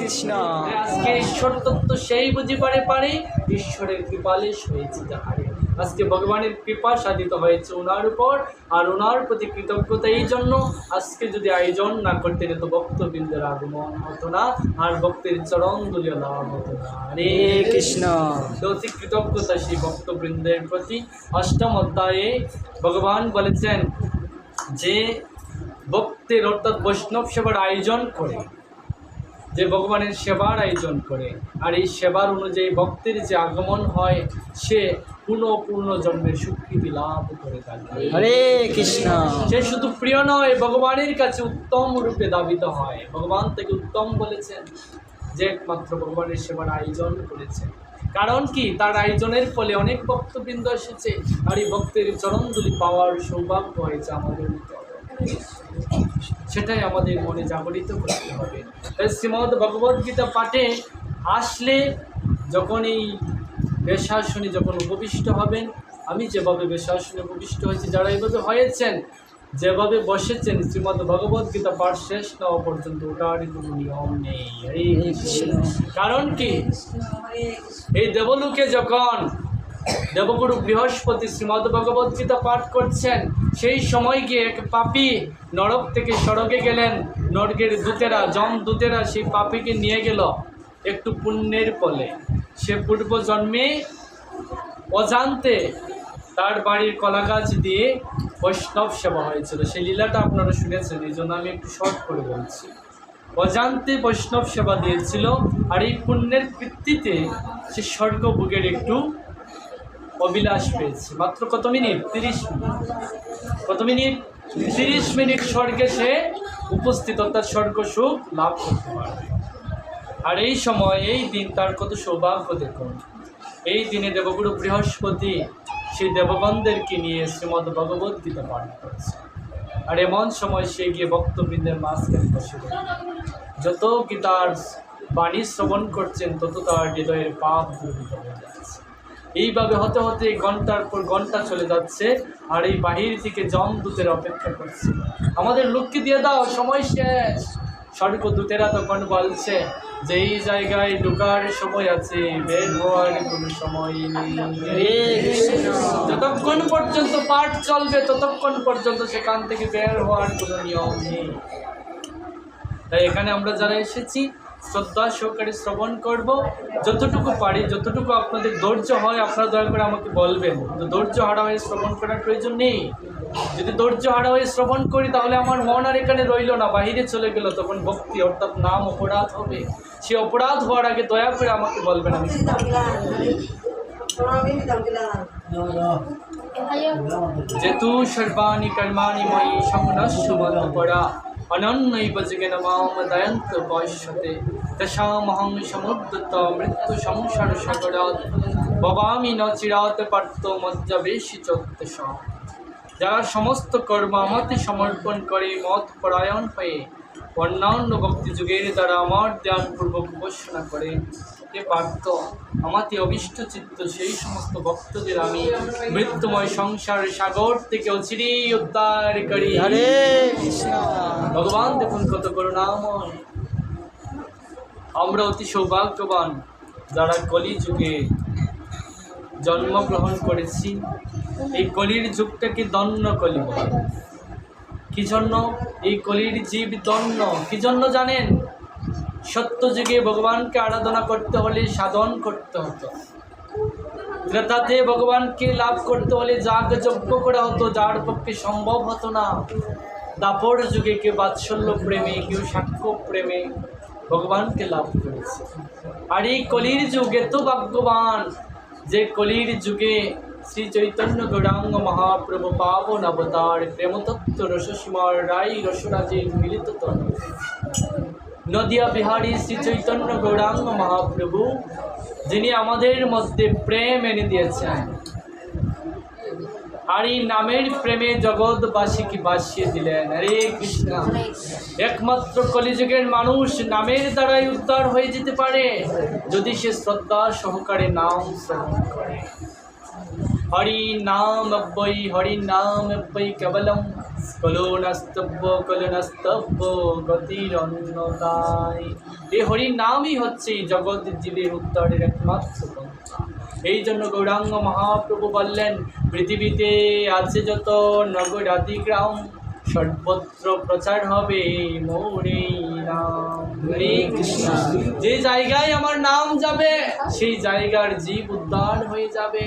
কৃষ্ণ আজকে ঈশ্বর তত্ত্ব সেই বুঝি পারে পারে ঈশ্বরের কৃপালে হয়েছে তাহারে আজকে ভগবানের কৃপা সাধিত হয়েছে ওনার উপর আর ওনার প্রতি কৃতজ্ঞতা এই জন্য আজকে যদি আয়োজন না করতেন তো ভক্তবৃন্দের আগমন হতো না আর ভক্তের চরণ দলীয় লাভ হতো না। হরে কৃষ্ণ। অতি কৃতজ্ঞতা সেই ভক্তবৃন্দের প্রতি। অষ্টম অধ্যায়ে ভগবান বলেছেন যে ভক্তের অর্থাৎ বৈষ্ণব সেবার আয়োজন করে। যে ভগবানের সেবার আয়োজন করে। আর এই সেবার অনুযায়ী ভক্তের যে আগমন হয় সে পুনঃ পূর্ণ জন্মের স্বীকৃতি লাভ করে থাকে হরে কৃষ্ণ। সে শুধু প্রিয় নয় ভগবানের কাছে উত্তম রূপে দাবিত হয়। ভগবান থেকে উত্তম বলেছেন যে একমাত্র ভগবানের সেবার আয়োজন করেছে। কারণ কি? তার আয়োজনের ফলে অনেক ভক্তবৃন্দ এসেছে। আর এই ভক্তের চরণগুলি পাওয়ার সৌভাগ্য হয়েছে আমাদের মতো সেটাই আমাদের মনে জাগরিত করতে হবে। তাই শ্রীমদ ভগবদ্গীতা পাঠে আসলে যখন এই বেশাসনে যখন উপবিষ্ট হবেন আমি যেভাবে বেশাসনে উপবিষ্ট হয়েছি যারা এইভাবে হয়েছেন যেভাবে বসেছেন শ্রীমদ ভগবদ্গীতা পাঠ শেষ না পর্যন্ত ওটার কোনো নিয়ম নেই। কারণ কি? এই দেবলোকে যখন দেবগুরু বৃহস্পতি শ্রীমদ ভগবদ্গীতা পাঠ করছেন। সেই সময় গিয়ে এক পাপি নরক থেকে সড়কে গেলেন। নরকের দূতেরা জম দূতেরা সেই পাপিকে নিয়ে গেল একটু পুণ্যের ফলে সে পূর্ব জন্মে অজান্তে তার বাড়ির কলা গাছ দিয়ে বৈষ্ণব সেবা হয়েছিল। সেই লীলাটা আপনারা শুনেছেন, এই জন্য আমি একটু শর্ট করে বলছি। অজান্তে বৈষ্ণব সেবা দিয়েছিল আর এই পুণ্যের ভিত্তিতে সে স্বর্গভোগের একটু অবিলাস পেয়েছে। মাত্র কত মিনিট? তিরিশ মিনিট। কত মিনিট? তিরিশ মিনিট স্বর্গে সে উপস্থিত, অর্থাৎ স্বর্গ সুখ লাভ করতে পারবে। আর এই সময়, এই দিন তার কত সৌভাগ্য দেখুন এই দিনে দেবগুরু বৃহস্পতি সেই দেবগণদেরকে নিয়ে শ্রীমদ ভগবদ গীতা পাঠ করছে। আর এমন সময় সে গিয়ে ভক্তবৃন্দের মাঝখানে বসে। যত গীতার বাণী শ্রবণ করছেন, তত তার হৃদয়ের পাপ দূরীভূত হয়ে যাচ্ছে। এইভাবে হতে হতে ঘণ্টার পর ঘণ্টা চলে যাচ্ছে আর এই বাহির থেকে জমদূতের অপেক্ষা করছে। আমাদের লোককে দিয়ে দাও, সময় শেষ। স্বর্গ দূতেরা তখন বলছে যে, এই জায়গায় ঢোকার সময় আছে, বের হওয়ার কোনো সময় নেই। যতক্ষণ পর্যন্ত পাঠ চলবে, ততক্ষণ পর্যন্ত সেখান থেকে বের হওয়ার কোনো নিয়ম নেই। তাই এখানে আমরা যারা এসেছি শ্রদ্ধা সহকারে শ্রবণ করব। যতটুকু পারি যতটুকু আপনাদের ধৈর্য হয় আপনারা দয়া করে আমাকে বলবেন। কিন্তু ধৈর্য হারা হয়ে শ্রবণ করার প্রয়োজন নেই। যদি ধৈর্য হারা হয়ে শ্রবণ করি তাহলে আমার মন আর এখানে রইল না বাহিরে চলে গেল তখন ভক্তি অর্থাৎ নাম অপরাধ হবে। সে অপরাধ হওয়ার আগে দয়া করে আমাকে বলবেন আমি। যেতু সর্বাণি কর্মাণি ময়ি সংনস্য মধুপরা অনন্যৈব জগেন মাম দয়ন্ত পশ্যতে দশামহং সমুদ্রত মৃত্যু সংসার সাগরাত ভবামি ন চিরাত পার্থ মজ্জাবেশি চোদ্দশ যারা সমস্ত কর্ম আমাতে সমর্পণ করে, মত পরায়ণ হয়ে, অন্যান্য ভক্তি যুগের দ্বারা আমার ধ্যানপূর্বক উপাসনা করে, হে পার্থ, আমাতে অবিষ্ট চিত্ত, সেই সমস্ত ভক্তদের আমি মৃত্যুময় সংসার সাগর থেকে অচিরেই উদ্ধার করি। হরে কৃষ্ণ। ভগবান দেখুন কত করুণাময় আমরা অতি সৌভাগ্যবান যারা কলি যুগে জন্মগ্রহণ করেছি। এই কলির যুগটাকে দন্য কলি? বলে কি জন্য? এই কলির জীব দন্য কি জন্য জানেন? সত্য যুগে ভগবানকে আরাধনা করতে হলে সাধন করতে হতো। ত্রেতাতে ভগবানকে লাভ করতে হলে যাগ যজ্ঞ করা হতো, যার পক্ষে সম্ভব হতো না। দাপর যুগে কেউ বাৎসল্য প্রেমে, কেউ সাক্ষ্য প্রেমে ভগবানকে লাভ করেছে। আর এই কলির যুগে তো ভাগ্যবান, যে কলির যুগে শ্রী চৈতন্য গৌরাঙ্গ মহাপ্রভু পাবন অবতার, প্রেমতত্ত্ব রসস্মার রাই রসরাজের মিলিত নদিয়া বিহারী শ্রী চৈতন্য গৌরাঙ্গ মহাপ্রভু, যিনি আমাদের মধ্যে প্রেম এনে দিয়েছেন। এই নামের প্রেমে জগৎবাসীকে বাসিয়ে দিলেন? হরে কৃষ্ণ। একমাত্র কলিযুগের মানুষ নামের দ্বারাই উদ্ধার হয়ে যেতে পারে, যদি সে শ্রদ্ধা সহকারে নাম শ্রবণ করে। হরি নাম অব্যই হরি নাম অব্যই কেবলম কলনস্তব্য কলনস্তব্য গতির অন্যতাই এই হরি নামই হচ্ছে জগৎ জীবের উদ্ধারের একমাত্র এই জন্য গৌরাঙ্গ মহাপ্রভু বললেন পৃথিবীতে আছে যত নগরাদি গ্রাম সর্বত্র প্রচার হবে মোরে নাম হরে কৃষ্ণ। যে জায়গায় আমার নাম যাবে সেই জায়গার জীব উদ্ধার হয়ে যাবে।